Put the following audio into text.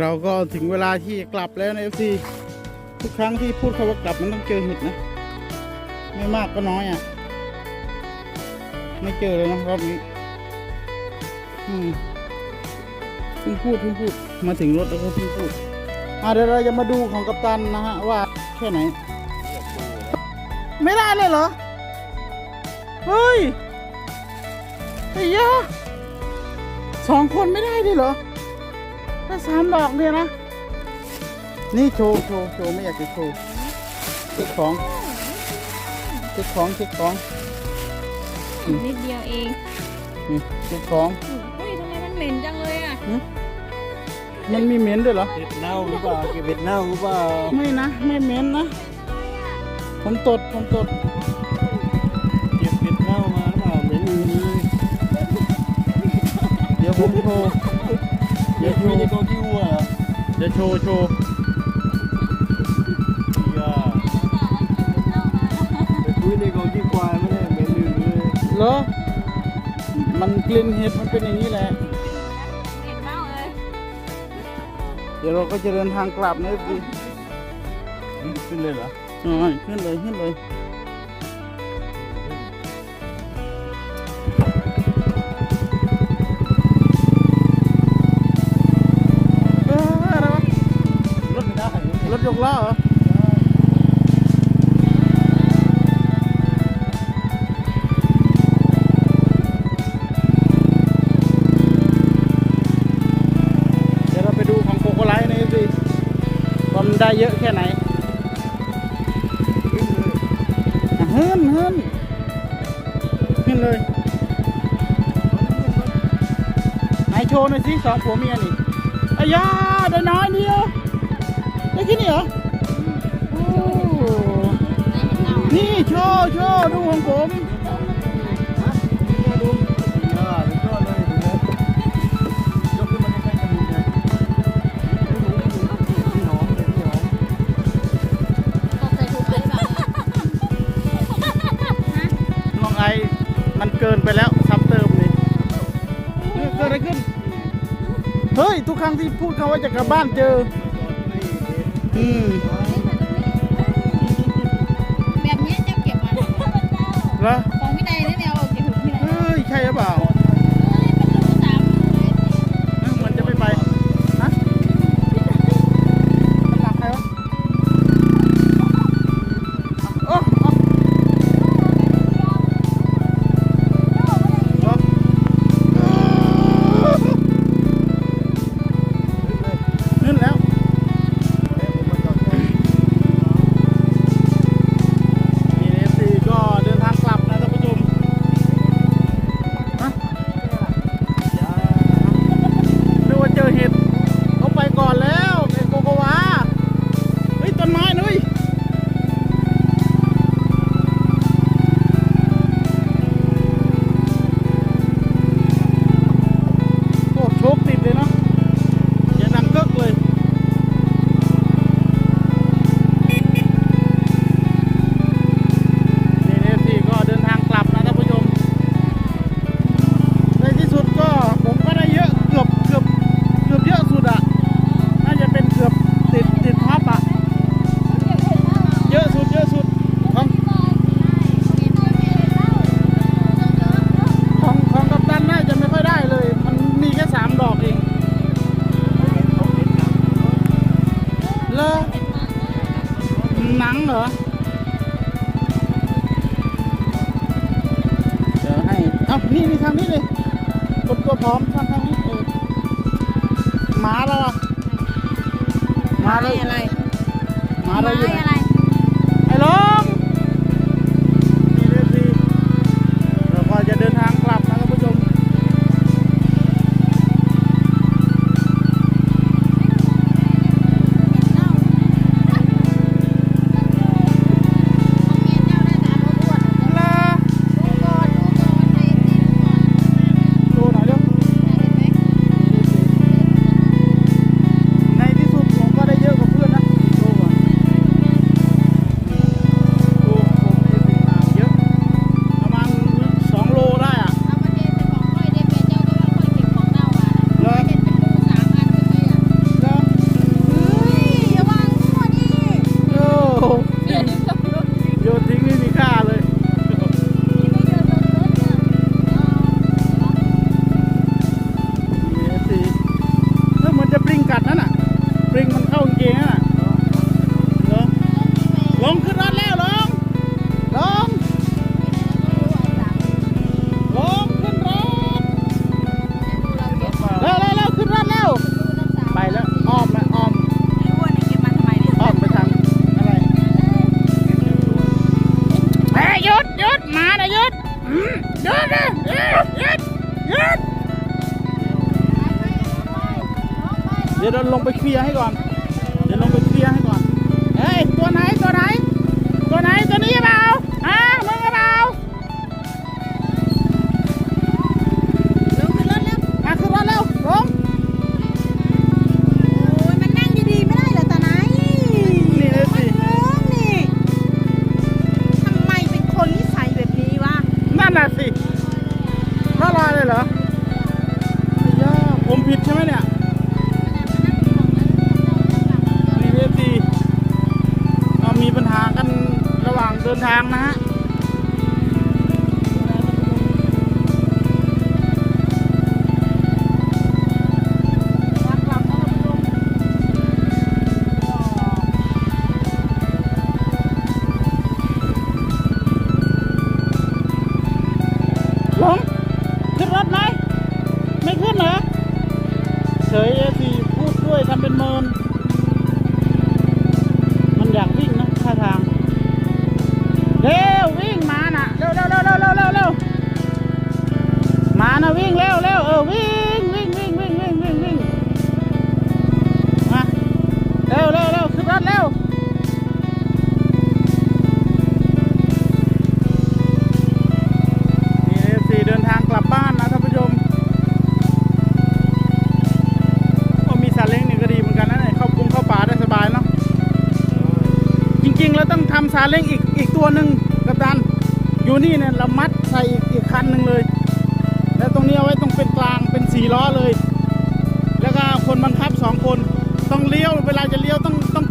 เราก็ถึงเวลาที่จะกลับแล้วนะเอฟซีทุกครั้งที่พูดคำว่ากลับมันต้องเจอเห็ดนะ ไม่มากก็น้อยอะ ไม่เจอเลยนะรอบนี้เพิ่งพูดเพิ่งพูดมาถึงรถแล้วก็เพิ่งพูดอ่าเดี๋ยวเราจะมาดูของกัปตันนะฮะว่าแค่ไหน ไม่ได้เลยเหรอ เฮ้ยไอ้ยาสองคนไม่ได้เลยเหรอ แค่สามดอกเนี่ยนะ นี่โชว์โชว์โชว์ไม่อยากจะโชว์เช็คของเช็คของเช็คของนิดเดียวเองนี่เช็คของเฮ้ยทำไมมันเหม็นจังเลยอะมันมีเหม็นด้วยเหรอ เห็ดเน่าหรือเปล่าเก็บเห็ดเน่าหรือเปล่าไม่นะ ไม่เหม็นนะ ผมตดผมตดเก็บเห็ดเน่ามาหรือเปล่าเหม็นอยู่เลยเดี๋ยวผมโชว์ เดี๋ยวไม่ได้ก็กิ้วอะเดี๋ยวโชว์โชว์อย่าไปคุยในกองกิ้วควายไม่ได้เหม็นอยู่เลยเหรอมันกลิ่นเห็ดมันเป็นอย่างนี้แหละเหม็นมากเลยเดี๋ยวเราก็จะเดินทางกลับนะพี่ขึ้นเลยเหรออ๋อขึ้นเลยขึ้นเลย ยกล้อเหรอเดี๋ยวเราไปดูของโปรโกลไลน์นี่สิกำไรเยอะแค่ไหนอะเฮิรนเฮิรนขึ้นเลยไหนโชว์หน่อยสิสองผัวเมียนี่อายาได้น้อยเดียว ได้แค่นี้เหรอโอ้ได้เห็นเน่านี่โชว์โชว์ดูของผมมาดูอ่าสุดยอดเลยดูนะยกขึ้นมาใกล้ๆกันดูนะพี่หอมเลยพี่หอมตกใส่ถุงไปหรือเปล่าน้องไอมันเกินไปแล้วซ้ำเติมนี่เออเกิดอะไรขึ้น เฮ้ย ทุกครั้งที่พูดคำว่าจะกลับบ้านเจอ อืมแบบนี้จะเก็บมันแล้วของพี่นายนี่แนวเก็บถุงพี่นาย เฮ้ยใช่หรือเปล่า ให้เอ้านี่นี่ทางนี้เลยกดตัวพร้อมทางทางนี้เออหมาแล้วอะหมาเลยอะไรหมาเราอยู่ไหนอะไร ดี๋ยวเราลงไปเคลียร์ให้ก่อน เดี๋ยวลงไปเคลียร์ให้ก่อน เฮ้ย ตัวไหน ตัวไหน ตัวไหน ตัวนี้เปล่า เดินทางนะฮะ จริงๆเราต้องทำซาเล้งอีกอีกตัวหนึ่งกับดัน อยู่นี่เนี่ยเรามัดใส่อีกอีกคันหนึ่งเลย แล้วตรงนี้เอาไว้ตรงเป็นกลางเป็นสี่ล้อเลย แล้วก็คนบังคับสองคนต้องเลี้ยวเวลาจะเลี้ยวต้องต้อง